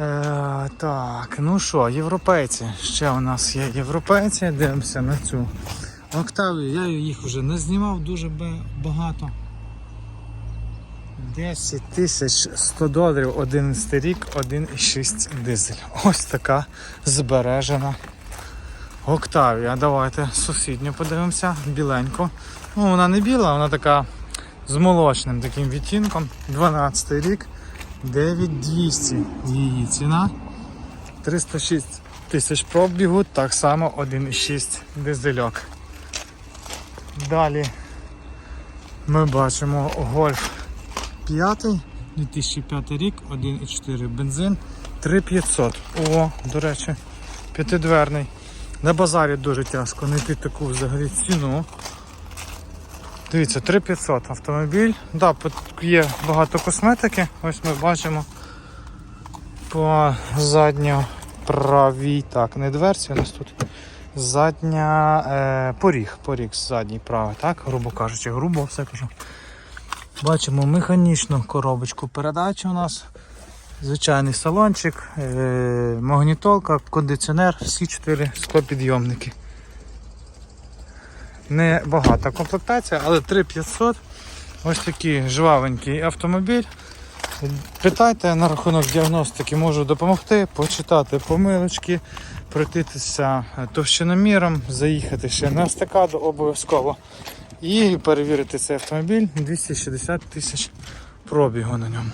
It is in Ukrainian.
Е, так, ну що, європейці. Ще у нас є європейці. Дивимося на цю Октавію. Я їх вже не знімав дуже багато. 10 тисяч 100 доларів 11 рік, 1,6 дизель. Ось така збережена Октавія. Давайте сусідню подивимося, біленьку. Ну, вона не біла, вона така з молочним таким відтінком. 12 рік, 9200 її ціна. 306 тисяч пробігу, так само 1,6 дизельок. Далі ми бачимо гольф 5, 2005 рік, 1,4 бензин, 3500. О, до речі, п'ятидверний. На базарі дуже тяжко знайти таку взагалі ціну. Дивіться, 3500 автомобіль. Да, є багато косметики. Ось ми бачимо по задньо правій. Так, не дверці у нас тут. Задня е, поріг, поріг задній правий, так, грубо кажучи, грубо все кажу. Бачимо механічну коробочку передач у нас. Звичайний салончик, е, магнітолка, кондиціонер, всі чотири склопідйомники. Не багата комплектація, але 3500. Ось такий жвавенький автомобіль. Питайте на рахунок діагностики, можу допомогти, почитати помилочки, пройтися товщиноміром, заїхати ще на естакаду обов'язково і перевірити цей автомобіль 260 тисяч пробігу на ньому.